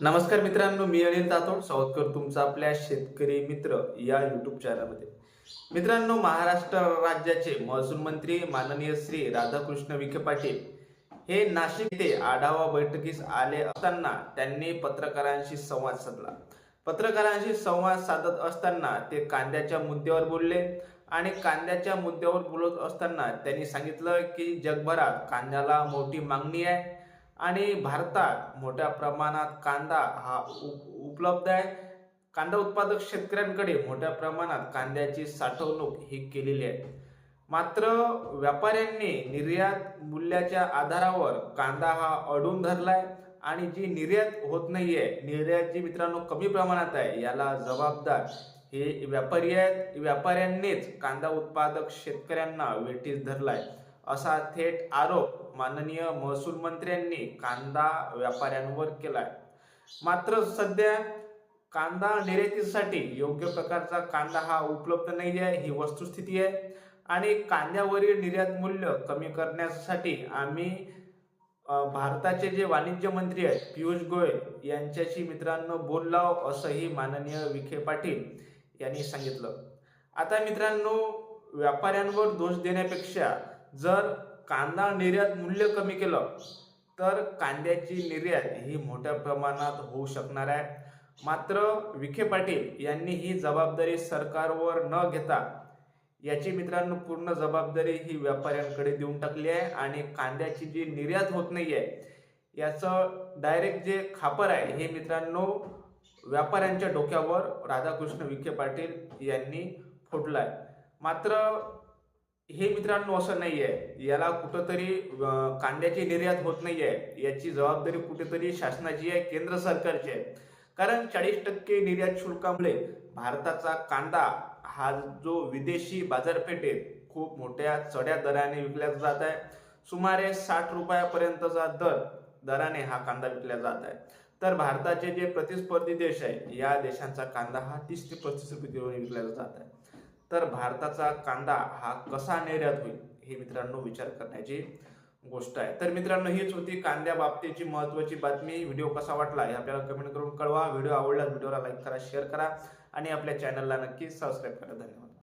नमस्कार मित्रांनो मी अनिल तातोड. स्वागत करतो तुमचं आपल्या शेतकरी मित्र या युट्यूब चॅनलमध्ये मित्रांनो महाराष्ट्र राज्याचे महसूल मंत्री माननीय श्री राधाकृष्ण विखे पाटील हे नाशिक ते आढावा बैठकीस आले असताना त्यांनी पत्रकारांशी संवाद साधला. पत्रकारांशी संवाद साधत असताना ते कांद्याच्या मुद्द्यावर बोलले आणि कांद्याच्या मुद्द्यावर बोलत असताना त्यांनी सांगितलं की जगभरात कांद्याला मोठी मागणी आहे. आणि भारतात मोठ्या प्रमाणात कांदा हा उप- उपलब्ध आहे. कांदा उत्पादक शेतकऱ्यांकडे मोठ्या प्रमाणात कांद्याची साठवणूक ही केलेली आहे. मात्र व्यापाऱ्यांनी निर्यात मूल्याच्या आधारावर कांदा हा अडून धरलाय आणि जी निर्यात होत नाहीये निर्यात जी मित्रांनो कमी प्रमाणात आहे याला जबाबदार हे व्यापारी आहेत. व्यापाऱ्यांनीच कांदा उत्पादक शेतकऱ्यांना वेठीस धरलाय. असा थेट आरोप माननीय महसूल मंत्र्यांनी कांदा व्यापाऱ्यांवर केलाय. मात्र सध्या कांदा निर्यातीसाठी योग्य प्रकारचा कांदा हा उपलब्ध नाही आहे ही वस्तुस्थिती आहे. आणि कांद्यावरील निर्यात मूल्य कमी करण्यासाठी आम्ही भारताचे जे वाणिज्य मंत्री आहेत पियुष गोयल यांच्याशी मित्रांनो बोललाव असंही माननीय विखे पाटील यांनी सांगितलं. आता मित्रांनो व्यापाऱ्यांवर दोष देण्यापेक्षा जर कांदा निर्यात मूल्य कमी केलं तर कांद्याची निर्यात ही मोठ्या प्रमाणात होऊ शकणार आहे. मात्र विखे पाटील यांनी ही जबाबदारी सरकारवर न घेता याची मित्रांनो पूर्ण जबाबदारी ही व्यापाऱ्यांकडे देऊन टाकली आहे आणि कांद्याची जी निर्यात होत नाही आहे याचं डायरेक्ट जे खापर आहे हे मित्रांनो व्यापाऱ्यांच्या डोक्यावर राधाकृष्ण विखे पाटील यांनी फोडलं आहे मात्र हे मित्रांनो असं नाही आहे याला कुठंतरी कांद्याची निर्यात होत नाही आहे याची जबाबदारी कुठेतरी शासनाची आहे केंद्र सरकारची आहे. कारण चाळीस टक्के निर्यात शुल्कामुळे भारताचा कांदा हा जो विदेशी बाजारपेठेत खूप मोठ्या चढ्या दराने विकल्या जात आहे. सुमारे साठ रुपयापर्यंतचा दर दराने हा कांदा विकला जात आहे. तर भारताचे जे प्रतिस्पर्धी देश आहे या देशांचा कांदा हा तीस ते पस्तीस रुपये किलोने विकला जात आहे. तर भारताचा कांदा हा कसा निर्यात होईल हे मित्रांनो विचार करण्याची गोष्ट आहे. तर मित्रांनो हीच होती कांद्या बाबतीची महत्वाची बातमी. व्हिडिओ कसा वाटला हे आपल्याला कमेंट करून कळवा. व्हिडिओ आवडला व्हिडिओला लाईक करा शेअर करा आणि आपल्या चॅनलला नक्की सबस्क्राईब करा. धन्यवाद.